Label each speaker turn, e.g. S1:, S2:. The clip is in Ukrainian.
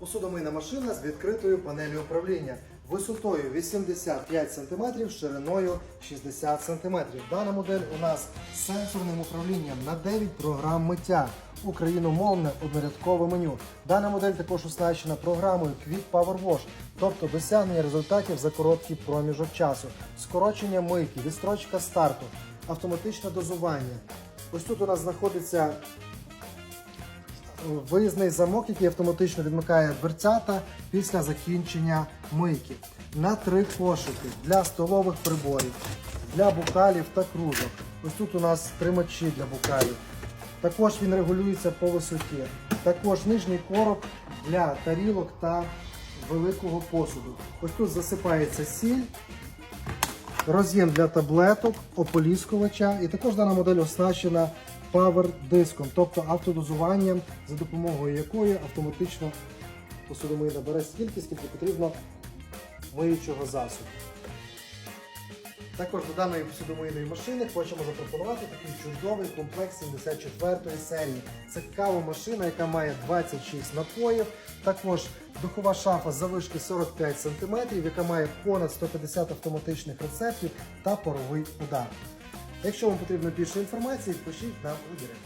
S1: Посудомийна машина з відкритою панелью управління висотою 85 см, шириною 60 см. Дана модель у нас з сенсорним управлінням на 9 програм миття. Україномовне однорядкове меню. Дана модель також оснащена програмою Quick Power Wash, тобто досягнення результатів за короткий проміжок часу, скорочення мийки, відстрочка старту, автоматичне дозування. Ось тут у нас знаходиться виїзний замок, який автоматично відмикає дверцята після закінчення мийки. На три кошики для столових приборів, для бокалів та кружок. Ось тут у нас тримачі для бокалів. Також він регулюється по висоті. Також нижній короб для тарілок та великого посуду. Ось тут засипається сіль, роз'єм для таблеток, ополіскувача. І також дана модель оснащена павер-диском, тобто автодозуванням, за допомогою якої автоматично посудомийна бере стільки, скільки потрібно миючого засобу. Також до даної посудомийної машини хочемо запропонувати такий чудовий комплект 74 серії. Це кава машина, яка має 26 напоїв. Також духова шафа завишки 45 см, яка має понад 150 автоматичних рецептів та паровий удар. Якщо вам потрібно більше інформації, пишіть нам у директ.